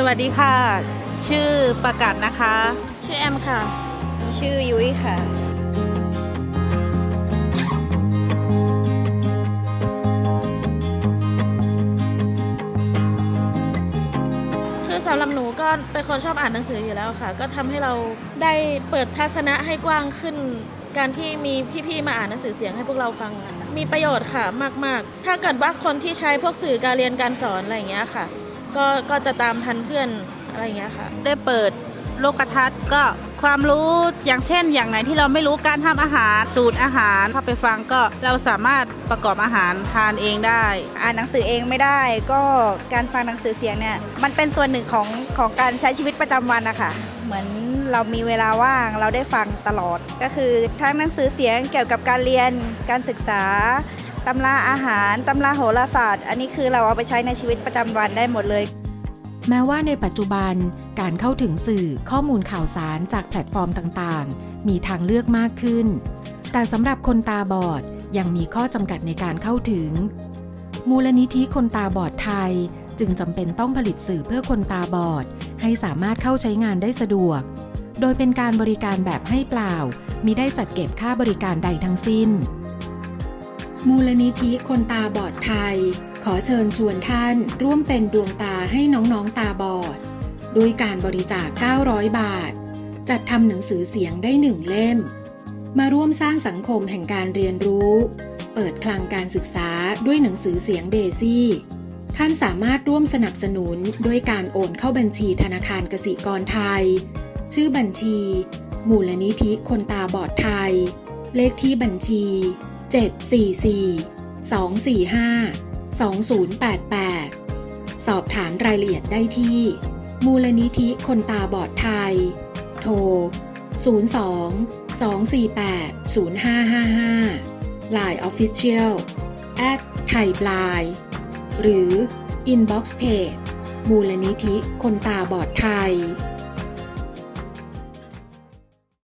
สวัสดีค่ะ ชื่อประกาศนะคะ ชื่อแอมค่ะ ชื่อยุ้ยค่ะ คือสำหรับหนูก็เป็นคนชอบอ่านหนังสืออยู่แล้วค่ะ ก็ทำให้เราได้เปิดทัศนะให้กว้างขึ้น การที่มีพี่ๆมาอ่านหนังสือเสียงให้พวกเราฟังอะมีประโยชน์ค่ะมาก ๆ ถ้าเกิดว่าคนที่ใช้พวกสื่อการเรียนการสอนอะไรอย่างเงี้ยค่ะ ก็ก็จะตามทันเพื่อนอะไรอย่างเงี้ยค่ะ ได้เปิดโลกทัศน์ก็ความรู้อย่างเช่น อย่างไหนที่เราไม่รู้การทำอาหารสูตรอาหารเข้าไปฟังก็เราสามารถประกอบอาหารทานเองได้ อ่านหนังสือเองไม่ได้ ก็การฟังหนังสือเสียงเนี่ยมันเป็นส่วนหนึ่งของของการใช้ชีวิตประจำวันนะคะเหมือนเรามีเวลาว่างเราได้ฟังตลอด ก็คือทั้งหนังสือเสียงเกี่ยวกับการเรียนการศึกษา ตำราอาหาร ตำราโหราศาสตร์ อันนี้คือเราเอาไปใช้ในชีวิตประจำวันได้หมดเลย แม้ว่าในปัจจุบันการเข้าถึงสื่อข้อมูลข่าวสารจากแพลตฟอร์มต่างๆ มีทางเลือกมากขึ้น แต่สำหรับคนตาบอดยังมีข้อจำกัดในการเข้าถึง มูลนิธิคนตาบอดไทยจึงจำเป็นต้องผลิตสื่อเพื่อคนตาบอด ให้สามารถเข้าใช้งานได้สะดวก โดยเป็นการบริการแบบให้เปล่ามิได้จัดเก็บค่าบริการใดทั้งสิ้น มูลนิธิคนตาบอดไทย ขอเชิญชวนท่านร่วมเป็นดวงตาให้น้องๆตาบอด ด้วยการบริจาค 900 บาท จัดทำหนังสือเสียงได้หนึ่งเล่ม มาร่วมสร้างสังคมแห่งการเรียนรู้ เปิดคลังการศึกษาด้วยหนังสือเสียงเดซี่ ท่านสามารถร่วมสนับสนุนด้วยการโอนเข้าบัญชีธนาคารกสิกรไทย ชื่อบัญชี มูลนิธิคนตาบอดไทย เลขที่บัญชี 744 245 2088 สอบถามรายละเอียดได้ที่ มูลนิธิคนตาบอดไทย โทร 02 248 0555 Line Official at ไทยบลาย หรือ Inbox Page มูลนิธิคนตาบอดไทย